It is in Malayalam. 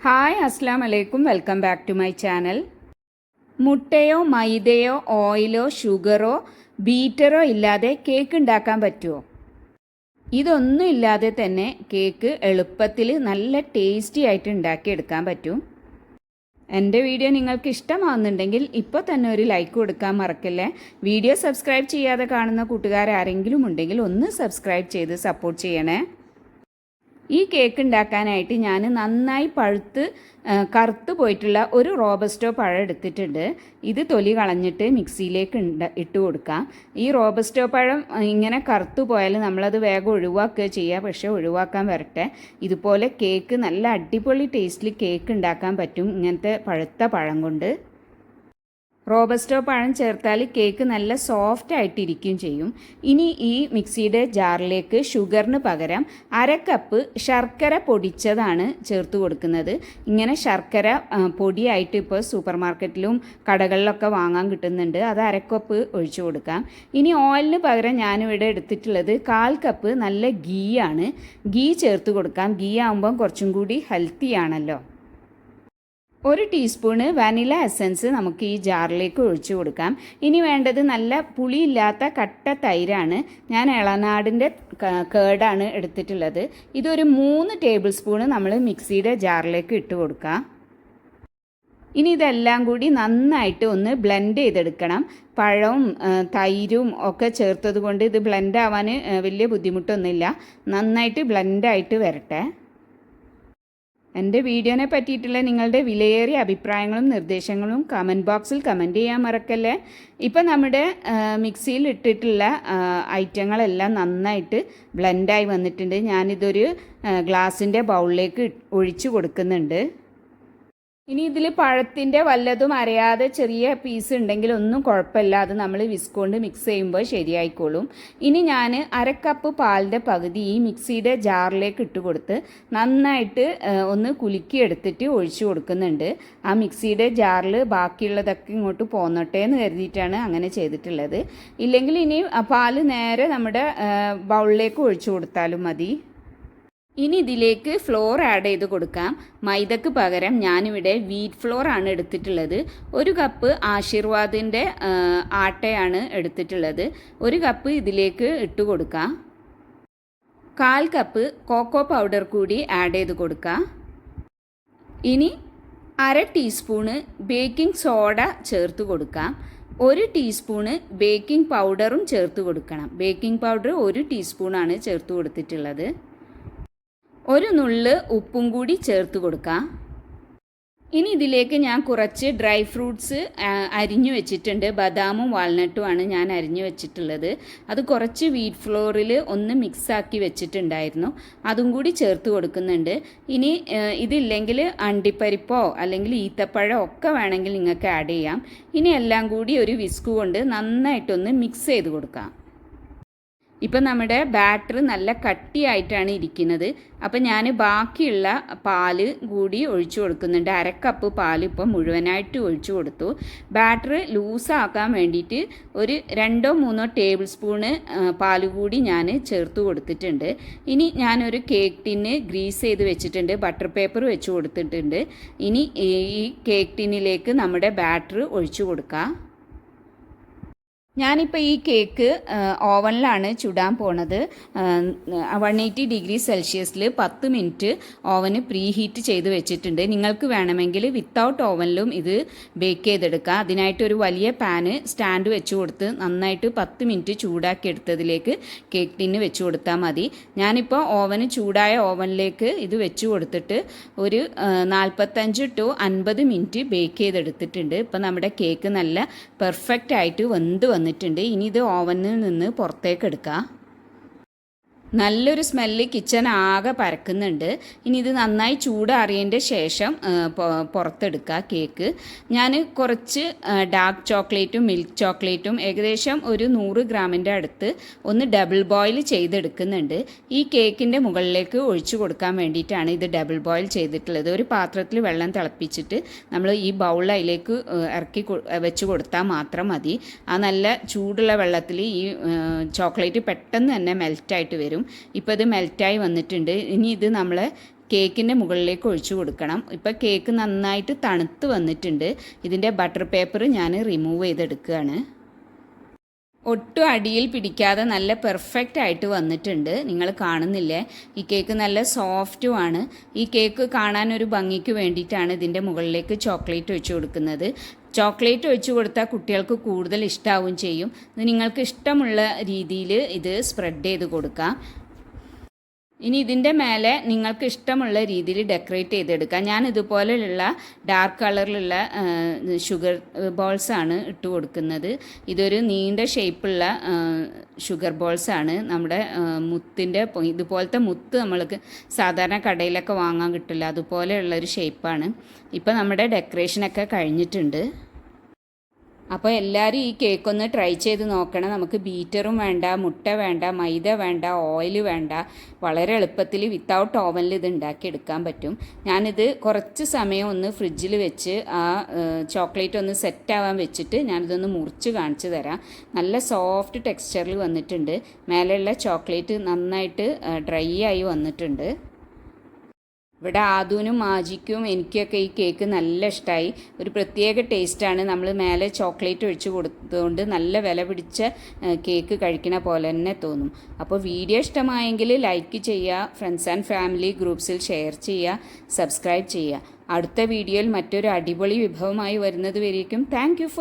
ഹായ് അസ്സാം വലൈക്കും welcome back to my channel. മുട്ടയോ മൈദയോ ഓയിലോ ഷുഗറോ ബീറ്ററോ ഇല്ലാതെ കേക്ക് ഉണ്ടാക്കാൻ പറ്റുമോ ഇതൊന്നും ഇല്ലാതെ തന്നെ കേക്ക് എളുപ്പത്തിൽ നല്ല ടേസ്റ്റി ആയിട്ട് ഉണ്ടാക്കിയെടുക്കാൻ പറ്റും. എന്റെ വീഡിയോ നിങ്ങൾക്ക് ഇഷ്ടമാവുന്നുണ്ടെങ്കിൽ ഇപ്പോൾ തന്നെ ഒരു ലൈക്ക് കൊടുക്കാൻ മറക്കല്ലേ? വീഡിയോ സബ്സ്ക്രൈബ് ചെയ്യാതെ കാണുന്ന കൂട്ടുകാരാരെങ്കിലും ഉണ്ടെങ്കിൽ ഒന്ന് സബ്സ്ക്രൈബ് ചെയ്ത് സപ്പോർട്ട് ചെയ്യണേ. ഈ കേക്ക് ഉണ്ടാക്കാനായിട്ട് ഞാൻ നന്നായി പഴുത്ത് കറുത്ത് പോയിട്ടുള്ള ഒരു റോബസ്റ്റോ പഴം എടുത്തിട്ടുണ്ട്. ഇത് തൊലി കളഞ്ഞിട്ട് മിക്സിയിലേക്ക് ഇട്ട് കൊടുക്കാം. ഈ റോബസ്റ്റോ പഴം ഇങ്ങനെ കറുത്തു പോയാൽ നമ്മളത് വേഗം ഒഴിവാക്കുക ചെയ്യുക പക്ഷേ ഒഴിവാക്കാൻ വരട്ടെ. ഇതുപോലെ കേക്ക് നല്ല അടിപൊളി ടേസ്റ്റിൽ കേക്ക് ഉണ്ടാക്കാൻ പറ്റും ഇങ്ങനത്തെ പഴുത്ത പഴം കൊണ്ട്. റോബസ്റ്റോ പഴം ചേർത്താൽ കേക്ക് നല്ല സോഫ്റ്റ് ആയിട്ടിരിക്കുകയും ചെയ്യും. ഇനി ഈ മിക്സിയുടെ ജാറിലേക്ക് ഷുഗറിന് പകരം അര കപ്പ് ശർക്കര പൊടിച്ചതാണ് ചേർത്ത് കൊടുക്കുന്നത്. ഇങ്ങനെ ശർക്കര പൊടിയായിട്ട് ഇപ്പോൾ സൂപ്പർ മാർക്കറ്റിലും കടകളിലൊക്കെ വാങ്ങാൻ കിട്ടുന്നുണ്ട്. അത് അരക്കപ്പ് കപ്പ് ഒഴിച്ചു കൊടുക്കാം. ഇനി ഓയിലിന് പകരം ഞാനിവിടെ എടുത്തിട്ടുള്ളത് കാൽ കപ്പ് നല്ല ഗീ ആണ് ഗീ ചേർത്ത് കൊടുക്കാം. ഗീ ആകുമ്പം കുറച്ചും കൂടി ഹെൽത്തി ആണല്ലോ ഒരു ടീസ്പൂണ് വാനില എസൻസ് നമുക്ക് ഈ ജാറിലേക്ക് ഒഴിച്ചു കൊടുക്കാം. ഇനി വേണ്ടത് നല്ല പുളിയില്ലാത്ത കട്ട തൈരാണ്. ഞാൻ ഇളനാടിന്റെ കേടാണ് എടുത്തിട്ടുള്ളത്. ഇതൊരു മൂന്ന് ടേബിൾ സ്പൂണ് നമ്മൾ മിക്സിയുടെ ജാറിലേക്ക് ഇട്ട് കൊടുക്കാം. ഇനി ഇതെല്ലാം കൂടി നന്നായിട്ട് ഒന്ന് ബ്ലെൻഡ് ചെയ്തെടുക്കണം. പഴവും തൈരും ഒക്കെ ചേർത്തത് കൊണ്ട് ഇത് ബ്ലെൻഡ് ആവാൻ വലിയ ബുദ്ധിമുട്ടൊന്നുമില്ല. നന്നായിട്ട് ബ്ലെൻഡായിട്ട് വരട്ടെ. എന്റെ വീഡിയോനെ പറ്റിയിട്ടുള്ള നിങ്ങളുടെ വിലയേറിയ അഭിപ്രായങ്ങളും നിർദ്ദേശങ്ങളും കമന്റ് ബോക്സിൽ കമന്റ് ചെയ്യാൻ മറക്കല്ലേ? ഇപ്പം നമ്മുടെ മിക്സിയിൽ ഇട്ടിട്ടുള്ള ഐറ്റങ്ങളെല്ലാം നന്നായിട്ട് ബ്ലെൻഡായി വന്നിട്ടുണ്ട്. ഞാനിതൊരു ഗ്ലാസിന്റെ ബൗളിലേക്ക് ഒഴിച്ചു കൊടുക്കുന്നുണ്ട്. ഇനി ഇതിൽ പഴത്തിന്റെ വല്ലതും അറിയാതെ ചെറിയ പീസ് ഉണ്ടെങ്കിൽ ഒന്നും കുഴപ്പമില്ല. അത് നമ്മൾ വിസ്കൊണ്ട് മിക്സ് ചെയ്യുമ്പോൾ ശരിയായിക്കോളും. ഇനി ഞാൻ അരക്കപ്പ് കപ്പ് പാലിന്റെ പകുതി ഈ മിക്സിയുടെ ജാറിലേക്ക് ഇട്ട് കൊടുത്ത് നന്നായിട്ട് ഒന്ന് കുലുക്കി എടുത്തിട്ട് ഒഴിച്ചു കൊടുക്കുന്നുണ്ട്. ആ മിക്സിയുടെ ജാറിൽ ബാക്കിയുള്ളതൊക്കെ ഇങ്ങോട്ട് പോന്നോട്ടെ എന്ന് കരുതിയിട്ടാണ് അങ്ങനെ ചെയ്തിട്ടുള്ളത്. ഇല്ലെങ്കിൽ ഇനി പാൽ നേരെ നമ്മുടെ ബൗളിലേക്ക് ഒഴിച്ചു കൊടുത്താലും മതി. ഇനി ഇതിലേക്ക് ഫ്ലോർ ആഡ് ചെയ്ത് കൊടുക്കാം. മൈദക്ക് പകരം ഞാനിവിടെ വീറ്റ് ഫ്ലോർ ആണ് എടുത്തിട്ടുള്ളത്. ഒരു കപ്പ് ആശീർവാദിന്റെ ആട്ടയാണ് എടുത്തിട്ടുള്ളത്. ഒരു കപ്പ് ഇതിലേക്ക് ഇട്ട് കൊടുക്കാം. കാൽ കപ്പ് കോക്കോ പൗഡർ കൂടി ആഡ് ചെയ്ത് കൊടുക്കാം. ഇനി അര ടീസ്പൂണ് ബേക്കിംഗ് സോഡ ചേർത്ത് കൊടുക്കാം. ഒരു ടീസ്പൂണ് ബേക്കിംഗ് പൗഡറും ചേർത്ത് കൊടുക്കണം. ബേക്കിംഗ് പൗഡർ ഒരു ടീസ്പൂണാണ് ചേർത്ത് കൊടുത്തിട്ടുള്ളത്. ഒരു നുള്ള് ഉപ്പും കൂടി ചേർത്ത് കൊടുക്കാം. ഇനി ഇതിലേക്ക് ഞാൻ കുറച്ച് ഡ്രൈ ഫ്രൂട്ട്സ് അരിഞ്ഞു വെച്ചിട്ടുണ്ട്. ബദാമും വാൾനട്ടുമാണ് ഞാൻ അരിഞ്ഞു വെച്ചിട്ടുള്ളത്. അത് കുറച്ച് വീറ്റ് ഫ്ലോറിൽ ഒന്ന് മിക്സാക്കി വെച്ചിട്ടുണ്ടായിരുന്നു. അതും കൂടി ചേർത്ത് കൊടുക്കുന്നുണ്ട്. ഇനി ഇതില്ലെങ്കിൽ അണ്ടിപ്പരിപ്പോ അല്ലെങ്കിൽ ഈത്തപ്പഴമോ ഒക്കെ വേണമെങ്കിൽ നിങ്ങൾക്ക് ആഡ് ചെയ്യാം. ഇനി എല്ലാം കൂടി ഒരു വിസ്ക് കൊണ്ട് നന്നായിട്ടൊന്ന് മിക്സ് ചെയ്ത് കൊടുക്കാം. ഇപ്പം നമ്മുടെ ബാറ്റർ നല്ല കട്ടിയായിട്ടാണ് ഇരിക്കുന്നത്. അപ്പം ഞാൻ ബാക്കിയുള്ള പാൽ കൂടി ഒഴിച്ചു കൊടുക്കുന്നുണ്ട്. അരക്കപ്പ് കപ്പ് പാൽ ഇപ്പം മുഴുവനായിട്ട് ഒഴിച്ചു കൊടുത്തു. ബാറ്റർ ലൂസാക്കാൻ വേണ്ടിയിട്ട് ഒരു രണ്ടോ മൂന്നോ ടേബിൾ സ്പൂണ് പാൽ കൂടി ഞാൻ ചേർത്ത് കൊടുത്തിട്ടുണ്ട്. ഇനി ഞാനൊരു കേക്ക് ടിന്ന് ഗ്രീസ് ചെയ്ത് വെച്ചിട്ടുണ്ട്. ബട്ടർ പേപ്പർ വെച്ച് കൊടുത്തിട്ടുണ്ട്. ഇനി ഈ കേക്ക് ടിന്നിലേക്ക് നമ്മുടെ ബാറ്റർ ഒഴിച്ചു കൊടുക്കാം. ഞാനിപ്പോൾ ഈ കേക്ക് ഓവനിലാണ് ചുടാൻ പോണത്. വൺ എയ്റ്റി ഡിഗ്രി സെൽഷ്യസിൽ പത്ത് മിനിറ്റ് ഓവന് പ്രീ ഹീറ്റ് ചെയ്ത് വെച്ചിട്ടുണ്ട്. നിങ്ങൾക്ക് വേണമെങ്കിൽ വിത്തൗട്ട് ഓവനിലും ഇത് ബേക്ക് ചെയ്തെടുക്കാം. അതിനായിട്ട് ഒരു വലിയ പാന് സ്റ്റാൻഡ് വെച്ച് കൊടുത്ത് നന്നായിട്ട് പത്ത് മിനിറ്റ് ചൂടാക്കി എടുത്തതിലേക്ക് കേക്ക് ടിന്ന് വെച്ച് കൊടുത്താൽ മതി. ഞാനിപ്പോൾ ഓവന് ചൂടായ ഓവനിലേക്ക് ഇത് വെച്ച് കൊടുത്തിട്ട് ഒരു നാൽപ്പത്തഞ്ച് ടു അൻപത് മിനിറ്റ് ബേക്ക് ചെയ്തെടുത്തിട്ടുണ്ട്. ഇപ്പം നമ്മുടെ കേക്ക് നല്ല പെർഫെക്റ്റ് ആയിട്ട് വെന്ത് വന്നിട്ടുണ്ട്. ഇനി ഇത് ഓവനിൽ നിന്ന് പുറത്തേക്ക് എടുക്കാം. നല്ലൊരു സ്മെല്ല് കിച്ചൺ ആകെ പരക്കുന്നുണ്ട്. ഇനി ഇത് നന്നായി ചൂടാറിയതിന്റെ ശേഷം പുറത്തെടുക്കുക കേക്ക് ഞാൻ കുറച്ച് ഡാർക്ക് ചോക്ലേറ്റും മിൽക്ക് ചോക്ലേറ്റും ഏകദേശം ഒരു നൂറ് ഗ്രാമിന്റെ അടുത്ത് ഒന്ന് ഡബിൾ ബോയിൽ ചെയ്തെടുക്കുന്നുണ്ട്. ഈ കേക്കിന്റെ മുകളിലേക്ക് ഒഴിച്ചു കൊടുക്കാൻ വേണ്ടിയിട്ടാണ് ഇത് ഡബിൾ ബോയിൽ ചെയ്തിട്ടുള്ളത്. ഒരു പാത്രത്തിൽ വെള്ളം തിളപ്പിച്ചിട്ട് നമ്മൾ ഈ ബൗൾ അതിലേക്ക് ഇറക്കി വെച്ച് കൊടുത്താൽ മാത്രം മതി. ആ നല്ല ചൂടുള്ള വെള്ളത്തിൽ ഈ ചോക്ലേറ്റ് പെട്ടെന്ന് തന്നെ മെൽറ്റായിട്ട് വരും. ഇപ്പോൾ ഇത് മെൽറ്റായി വന്നിട്ടുണ്ട്. ഇനി ഇത് നമ്മൾ കേക്കിന്റെ മുകളിലേക്ക് ഒഴിച്ചു കൊടുക്കണം. ഇപ്പോൾ കേക്ക് നന്നായിട്ട് തണുത്ത് വന്നിട്ടുണ്ട്. ഇതിന്റെ ബട്ടർ പേപ്പർ ഞാൻ റിമൂവ് ചെയ്തെടുക്കുകയാണ്. ഒട്ടും അടിയിൽ പിടിക്കാതെ നല്ല പെർഫെക്റ്റ് ആയിട്ട് വന്നിട്ടുണ്ട്. നിങ്ങൾ കാണുന്നില്ലേ? ഈ കേക്ക് നല്ല സോഫ്റ്റുമാണ് ഈ കേക്ക് കാണാൻ ഒരു ഭംഗിക്ക് വേണ്ടിയിട്ടാണ് ഇതിന്റെ മുകളിലേക്ക് ചോക്ലേറ്റ് ഒഴിച്ചു കൊടുക്കുന്നത്. ചോക്ലേറ്റ് ഒഴിച്ചു കൊടുത്താൽ കുട്ടികൾക്ക് കൂടുതൽ ഇഷ്ടാവും ചെയ്യും. നിങ്ങൾക്ക് ഇഷ്ടമുള്ള രീതിയിൽ ഇത് സ്പ്രെഡ് ചെയ്ത് കൊടുക്കാം. ഇനി ഇതിന്റെ മേലെ നിങ്ങൾക്ക് ഇഷ്ടമുള്ള രീതിയിൽ ഡെക്കറേറ്റ് ചെയ്തെടുക്കാം. ഞാൻ ഇതുപോലെയുള്ള ഡാർക്ക് കളറിലുള്ള ഷുഗർ ബോൾസ് ആണ് ഇട്ട് കൊടുക്കുന്നത്. ഇതൊരു നീണ്ട ഷേപ്പുള്ള ഷുഗർ ബോൾസ് ആണ്. നമ്മുടെ മുത്തിന്റെ ഇതുപോലത്തെ മുത്ത് നമ്മൾക്ക് സാധാരണ കടയിലൊക്കെ വാങ്ങാൻ കിട്ടില്ല. അതുപോലെയുള്ളൊരു ഷേപ്പാണ്. ഇപ്പോൾ നമ്മുടെ ഡെക്കറേഷനൊക്കെ കഴിഞ്ഞിട്ടുണ്ട്. അപ്പോൾ എല്ലാവരും ഈ കേക്ക് ഒന്ന് ട്രൈ ചെയ്ത് നോക്കണം. നമുക്ക് ബീറ്ററും വേണ്ട മുട്ട വേണ്ട മൈദ വേണ്ട ഓയിൽ വേണ്ട. വളരെ എളുപ്പത്തിൽ വിത്തൗട്ട് ഓവനിൽ ഇത് ഉണ്ടാക്കിയെടുക്കാൻ പറ്റും. ഞാനിത് കുറച്ച് സമയം ഒന്ന് ഫ്രിഡ്ജിൽ വെച്ച് ആ ചോക്ലേറ്റ് ഒന്ന് സെറ്റ് ആവാൻ വെച്ചിട്ട് ഞാനിതൊന്ന് മുറിച്ച് കാണിച്ചു തരാം. നല്ല സോഫ്റ്റ് ടെക്സ്ചറിൽ വന്നിട്ടുണ്ട്. മേലെയുള്ള ചോക്ലേറ്റ് നന്നായിട്ട് ഡ്രൈ ആയി വന്നിട്ടുണ്ട്. ഇവിടെ ആദൂനും മാജിക്കും എനിക്കൊക്കെ ഈ കേക്ക് നല്ല ഇഷ്ടമായി ഒരു പ്രത്യേക ടേസ്റ്റാണ്. നമ്മൾ മേലെ ചോക്ലേറ്റ് ഒഴിച്ച് കൊടുത്തതുകൊണ്ട് നല്ല വില പിടിച്ച കേക്ക് കഴിക്കണ പോലെ തന്നെ തോന്നും. അപ്പോൾ വീഡിയോ ഇഷ്ടമായെങ്കിൽ ലൈക്ക് ചെയ്യുക ഫ്രണ്ട്സ് ആൻഡ് ഫാമിലി ഗ്രൂപ്പ്സിൽ ഷെയർ ചെയ്യുക സബ്സ്ക്രൈബ് ചെയ്യുക. അടുത്ത വീഡിയോയിൽ മറ്റൊരു അടിപൊളി വിഭവമായി വരുന്നത് വരേക്കും. Thank for